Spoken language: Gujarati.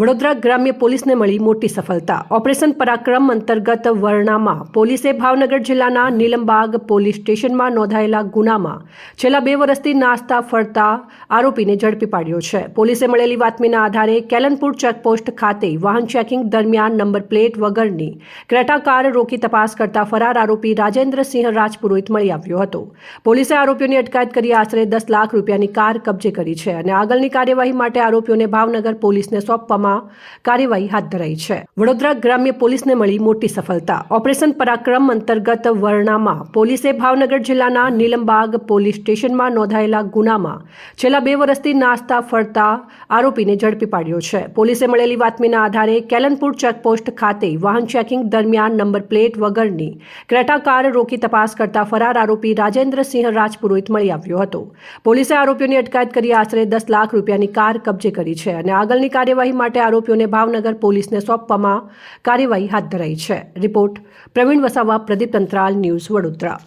વડોદરા ગ્રામ્ય પોલીસને મળી મોટી સફળતા. ઓપરેશન પરાક્રમ અંતર્ગત વર્ણામાં પોલીસે ભાવનગર જિલ્લાના નીલમબાગ પોલીસ સ્ટેશનમાં નોંધાયેલા ગુનામાં છેલ્લા બે વર્ષથી નાસ્તા, ફરતા આરોપીને ઝડપી પાડ્યો છે. પોલીસે મળેલી બાતમીના આધારે કેલનપુર ચેકપોસ્ટ ખાતે વાહન ચેકિંગ દરમિયાન નંબર પ્લેટ વગરની ક્રેટા કાર રોકી તપાસ કરતા ફરાર આરોપી રાજેન્દ્રસિંહ રાજપુરોહિત મળી આવ્યો હતો. પોલીસે આરોપીઓની અટકાયત કરી આશરે દસ લાખ રૂપિયાની કાર કબજે કરી છે અને આગળની કાર્યવાહી માટે આરોપીઓને ભાવનગર પોલીસને સોંપવામાં કાર્યવાહી હાથ ધરાઈ છે. વડોદરા ગ્રામ્ય પોલીસને મળી મોટી સફળતા. ઓપરેશન પરાક્રમ અંતર્ગત વર્ણામાં પોલીસે ભાવનગર જિલ્લાના નીલમબાગ પોલીસ સ્ટેશનમાં નોંધાયેલા ગુનામાં છેલ્લા બે વર્ષથી નાસ્તા, ફરતા આરોપીને ઝડપી પાડ્યો છે. પોલીસે મળેલી બાતમીના આધારે કેલનપુર ચેકપોસ્ટ ખાતે વાહન ચેકિંગ દરમિયાન નંબર પ્લેટ વગરની ક્રેટા કાર રોકી તપાસ કરતા ફરાર આરોપી રાજેન્દ્રસિંહ રાજપુરોહિત મળી આવ્યો હતો. પોલીસે આરોપીઓની અટકાયત કરી આશરે દસ લાખ રૂપિયાની કાર કબજે કરી છે અને આગળની કાર્યવાહી માટે આરોપીઓને ભાવનગર પોલીસને સોંપવામાં કાર્યવાહી હાથ ધરાઈ છે. Report Praveen Vasava, Pradeep Tantral, news Vadodara.